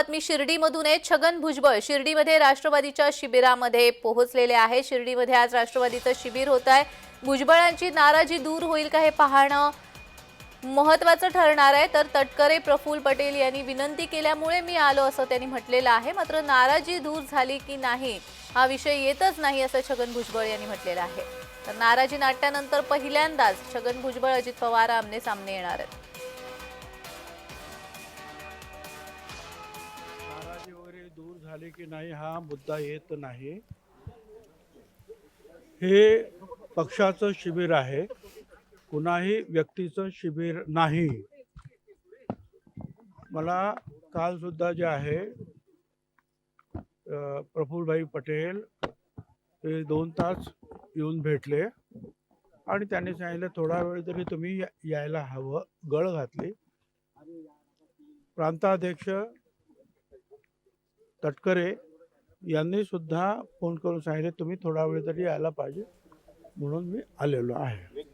बातमी शिर्डीमधून आहे छगन भुजबळ. शिर्डीमध्ये राष्ट्रवादीच्या शिबिरामध्ये पोहोचलेले आहे. शिर्डीमध्ये आज राष्ट्रवादीचं शिबिर होत आहे. भुजबळांची नाराजी दूर होईल का हे पाहणं महत्वाचं ठरणार आहे. तर तटकरे प्रफुल्ल पटेल यांनी विनंती केल्यामुळे मी आलो असं त्यांनी म्हटलेलं आहे. मात्र नाराजी दूर झाली की नाही हा विषय येतच नाही असं छगन भुजबळ यांनी म्हटलेलं आहे. तर नाराजी नाट्यानंतर पहिल्यांदाच छगन भुजबळ अजित पवार आमने सामने येणार आहेत. झाली की नाही हा मुद्दा येत नाही. हे पक्षाचं शिबिर आहे. कुणाही व्यक्तीचं शिबिर नाही. मला काल सुद्धा जे आहे प्रफुलभाई प्रफुल्लभाई पटेल हे दोन तास येऊन भेटले आणि त्यांनी सांगितलं थोडा वेळ तरी तुम्ही यायला हवं. गळ घातली. प्रांताध्यक्ष तटकरे यांनी सुद्धा फोन करून सांगितले तुम्ही थोडा वेळ तरी यायला पाहिजे. म्हणून मी आलेलो आहे.